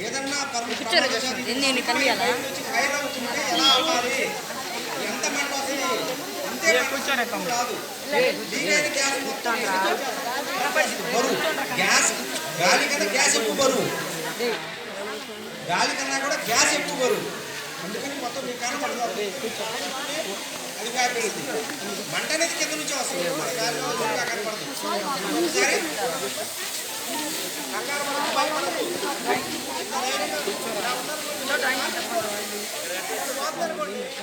ఏదన్నా ఎంత మంట వస్తుంది అంతే మంట రాదు లీకేజ్ గ్యాస్ మొత్తం బరువు గ్యాస్ గాలి కన్నా గ్యాస్ ఎక్కువ బరువు గాలి కన్నా కూడా గ్యాస్ ఎక్కువ బరువు అందుకని మొత్తం మీకు కనపడదు అది వ్యాపిస్తుంది మంట అనేది కింద నుంచి వస్తుంది. గాలి సరే? కంగారు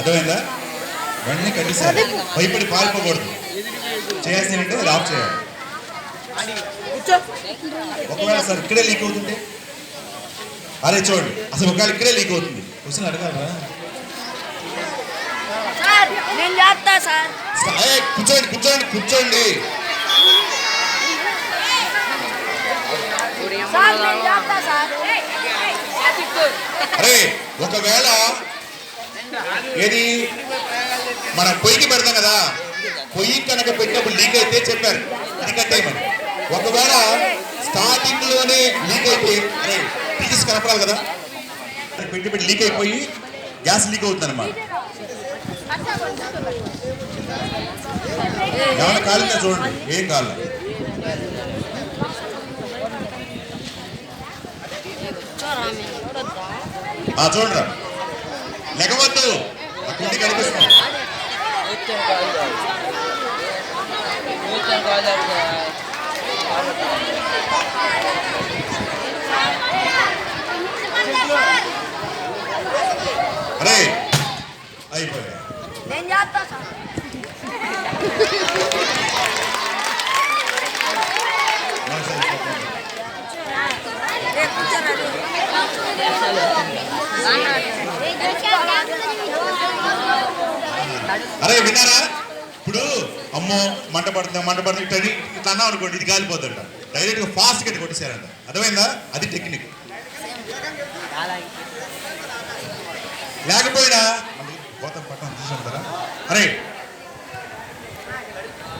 అర్థమైందా వెంటనే కట్టేసారు భయపడి పారిపోకూడదు అది ఆఫ్ చేయాలి ఒకవేళ సార్ ఇక్కడే లీక్ అవుతుంటే అరే చూడండి అసలు ఒకవేళ ఇక్కడే లీక్ అవుతుంది క్వశ్చన్ అడగాలరా కూర్చోండి కూర్చోండి కూర్చోండి అరే ఒకవేళ ఏది? మనం పొయ్యికి పెడతాం కదా. పొయ్యి కనుక పెట్టినప్పుడు లీక్ అయితే చెప్పారు. ఇది కట్టేయమని ఒకవేళ స్టార్టింగ్లోనే లీక్ అయిపోయి అరే కనపడాలి కదా. పెట్టి పెట్టి లీక్ అయిపోయి గ్యాస్ లీక్ అవుతుంది అనమాట ఏమైనా కాలిందా చూడండి. ఏం కాలం? ఆ చూడరా. లెగవద్దు. ఆ కుండి కనిపిస్తుంది. అరే అయిపోయా నేను చేస్తా కూర్చోరా. అరే విన్నారా? ఇప్పుడు అమ్మో మంట పడుతుంది మంట పడుతుంది? ఇట్లా ఇట్లా అన్నాం అనుకోండి ఇది కాలిపోతుంట డైరెక్ట్గా ఫాస్ట్గా కొట్టేశారంట. అర్థమైందా? అది టెక్నిక్ లేకపోయినా గోతం పట్టణం పట్టం తీసుకుంటారా అరే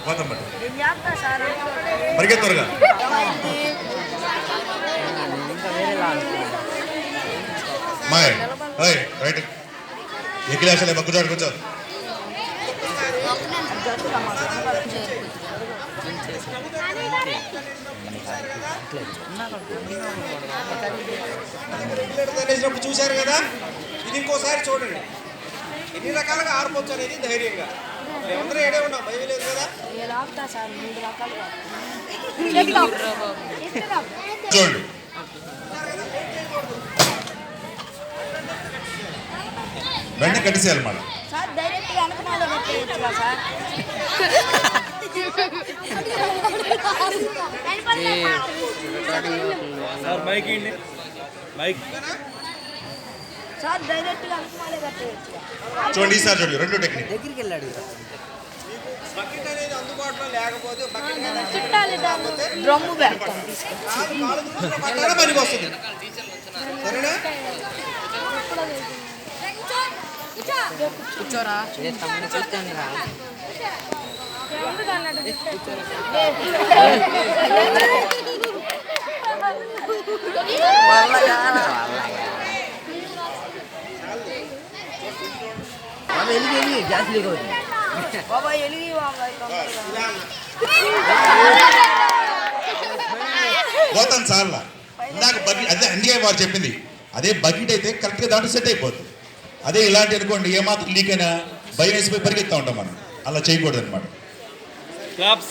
గోతం పట్టణం పరిగెత్త త్వరగా. మాయ్. రైట్ మక్కుచాడు కూర్చో. రెగ్యులేటర్ తగిలేసినప్పుడు చూశారు కదా? ఇది ఇంకోసారి చూడండి. ఎన్ని రకాలుగా ఆర్పొచ్చు అనేది ధైర్యంగా. మేమందరం ఏడే ఉన్నాం భయం లేదు కదా? చూడండి వెంటనే కట్టేసేయాలి మళ్ళీ సార్ డైరెక్ట్గా వెనకమాల పెట్టేయచ్చుగా సార్. సార్ మైక్ ఇండి మైక్. సార్ డైరెక్ట్గా వెనకమాలే పెట్టేయచ్చుగా చూడండి ఈసారి చూడండి రెండు టెక్నిక్. బకెట్ అనేది అందుబాటులో లేకపోతే డ్రమ్ము కూర్చోరా. బాబా ఎలిగి. పోతాను సార్లా. ఇందాక బకెట్ అదే అందుకే వారు చెప్పింది. అదే బకెట్ అయితే కరెక్ట్గా దాంట్లో సెట్ అయిపోతుంది అదే ఇలాంటి అనుకోండి ఏమాత్రం లీక్ అయినా భయం వేసిపోయి పరిగెత్తా ఉంటాం మనం. అలా చేయకూడదు అనమాట క్లాప్స్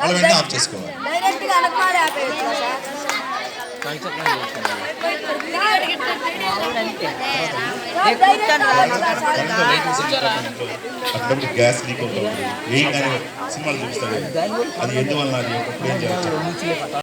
అలా వెంటనే ఆఫ్ చేసుకోవాలి. డైరెక్ట్ అక్కడ గ్యాస్ లీక్ అవుతుంది. వేయగానే సినిమాలు చూపిస్తాడు అది ఎందువల్ల అది ఒకప్పుడు ఏం చేయాలి?